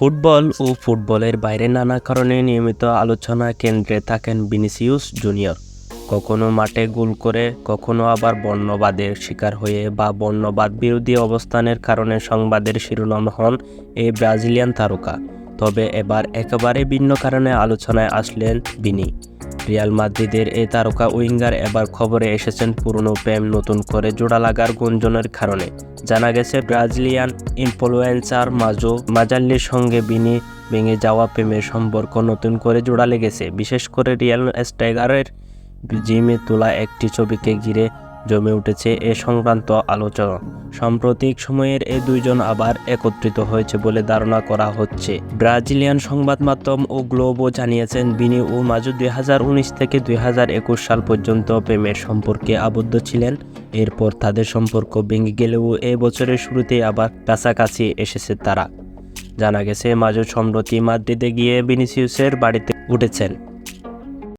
Football ও ফুটবলের বাইরে নানা কারণে নিয়মিত আলোচনা কেন্দ্রে থাকেন বিনিসিউস জুনিয়র। কখনো মাঠে গোল করে, কখনো আবার বর্ণবাদের শিকার হয়ে বা বর্ণবাদ বিরোধী অবস্থানের কারণে সংবাদের শিরোনাম হন এই ব্রাজিলিয়ান তারকা। তবে এবার একেবারে ভিন্ন কারণে আলোচনায় আসলেন বিনি রিয়াল মাদ্রিদের এই তারকা উইঙ্গার এবার খবরে এসেছেন পুরনো প্রেম নতুন করে জোড়া লাগার গুঞ্জনের কারণে। জানা গেছে, ব্রাজিলিয়ান ইনফ্লুয়েন্সার মাজো মাজাল্লির সঙ্গে বিনি ভেঙে যাওয়া প্রেমের সম্পর্ক নতুন করে জোড়া লেগেছে। বিশেষ করে রিয়াল স্ট্রাইকারের জিমে তোলা একটি ছবিকে ঘিরে জমে উঠেছে এ সংক্রান্ত আলোচনা। সাম্প্রতিক সময়ের এই দুইজন আবার একত্রিত হয়েছে বলে ধারণা করা হচ্ছে। ব্রাজিলিয়ান সংবাদ মাধ্যম ও গ্লোবও জানিয়েছেন, বিনি ও মাজু দু হাজার উনিশ থেকে দুই হাজার একুশ সাল পর্যন্ত প্রেমের সম্পর্কে আবদ্ধ ছিলেন। এরপর তাদের সম্পর্ক ভেঙে গেলেও এ বছরের শুরুতেই আবার কাছাকাছি এসেছে তারা। জানা গেছে, মাজু সম্প্রতি মাদ্রিদে গিয়ে বিনিসিউসের বাড়িতে উঠেছেন।